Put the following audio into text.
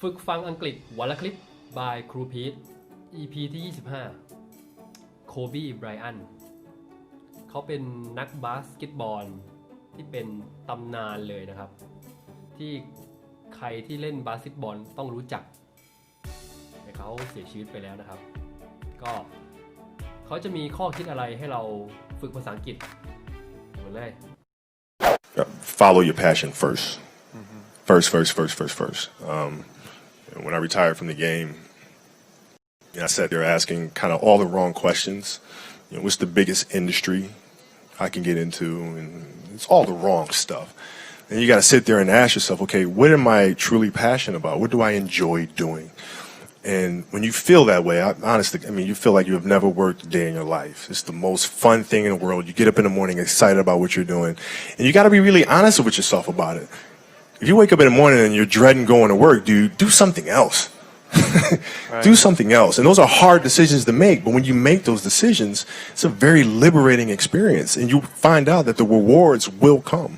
ฝึกฟังอังกฤษวันละคลิป by ครูพีท EP ที่ 25 โคบีไบรอัน เขาเป็นนักบาสเกตบอลที่เป็นตำนานเลยนะครับ ที่ใครที่เล่นบาสเกตบอลต้องรู้จัก แต่เขาเสียชีวิตไปแล้วนะครับ ก็เขาจะมีข้อคิดอะไรให้เราฝึกภาษาอังกฤษเหมือนเลย follow your passion 1st First, first, first, first, first. Um, when I retired from the game, I sat there asking kind of all the wrong questions. You know, what's the biggest industry I can get into? And it's all the wrong stuff. And you got to sit there and ask yourself, okay, what am I truly passionate about? What do I enjoy doing? And when you feel that way, I, honestly, I mean, you feel like you have never worked a day in your life. It's the most fun thing in the world. You get up in the morning excited about what you're doing, and you got to be really honest with yourself about it. If you wake up in the morning and you're dreading going to work, dude, do something else. Do something else. And those are hard decisions to make, but when you make those decisions, it's a very liberating experience, and you find out that the rewards will come.